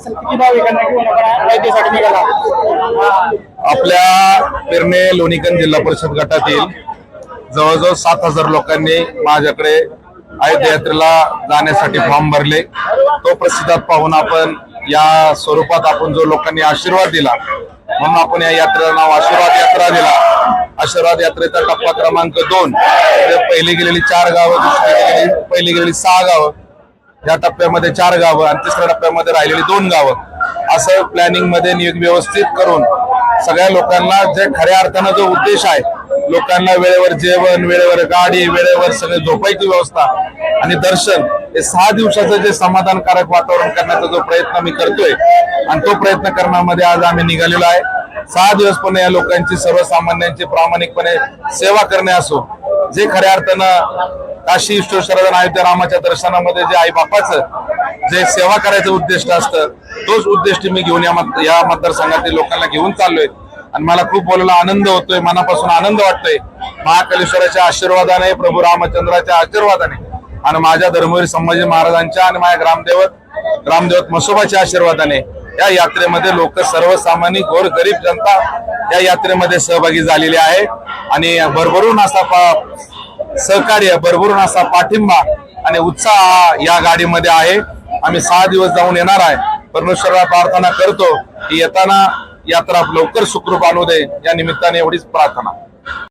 असेल किती वैद्यसाठी निघाला. आपल्या पेरणे लोणीकन जिल्हा परिषद गटातील जवळजवळ सात हजार लोकांनी माझ्याकडे अयोध्या यात्रेला जाण्यासाठी फॉर्म भरले. तो प्रसिद्धात पाहून आपण या स्वरूपात आपण जो लोकांनी आशीर्वाद दिला म्हणून आपण या यात्रेला नाव आशीर्वाद यात्रा दिला. आशीर्वाद यात्रेचा टप्पा क्रमांक दोन. पहिली गेलेली चार गावं दुसरी गेलेली पहिली गेलेली सहा गावं. या टप्प्यामध्ये चार गावं आणि तिसऱ्या टप्प्यामध्ये राहिलेली दोन गावं. असं प्लॅनिंगमध्ये नियोग व्यवस्थित करून सगळ्या लोकांना जे खऱ्या अर्थानं जो उद्देश आहे लोकांना वेळेवर जेवण वेळेवर गाडी वेळेवर सगळे झोपायची व्यवस्था आणि दर्शन हे सहा दिवसाचं जे समाधानकारक वातावरण करण्याचा जो प्रयत्न मी करतोय आणि तो प्रयत्न करण्यामध्ये आज आम्ही निघालेलो आहे. सहा दिवस पण या लोकांची सर्वसामान्यांची प्रामाणिकपणे सेवा करणे असो जे खऱ्या अर्थानं काशी विश्वेश्वराच्या त्या रामाच्या दर्शनामध्ये जे आई बापाचं जे सेवा करायचं उद्दिष्ट असतं तोच उद्दिष्ट मी घेऊन या मत या मतदारसंघातील लोकांना घेऊन चाललोय. आणि मला खूप बोलायला आनंद होतोय मनापासून आनंद वाटतोय. महाकालेश्वराच्या आशीर्वादाने प्रभू रामचंद्राच्या आशीर्वादाने आणि माझ्या धर्मवीर संभाजी महाराजांच्या आणि माझ्या ग्रामदेवत ग्रामदेवत मसोबाच्या आशीर्वादाने या यात्रेमध्ये लोक सर्वसामान्य गोर गरीब जनता या यात्रेमध्ये सहभागी झालेली आहे. आणि भरभरून असा सहकार्य भरभरून असा पाठिंबा आणि उत्साह या गाडीमध्ये आहे. आम्ही सहा दिवस जाऊन येणार आहे. परमेश्वराला प्रार्थना करतो की येताना यात्रा लवकर सुखरूप आणू दे. या निमित्ताने एवढीच प्रार्थना.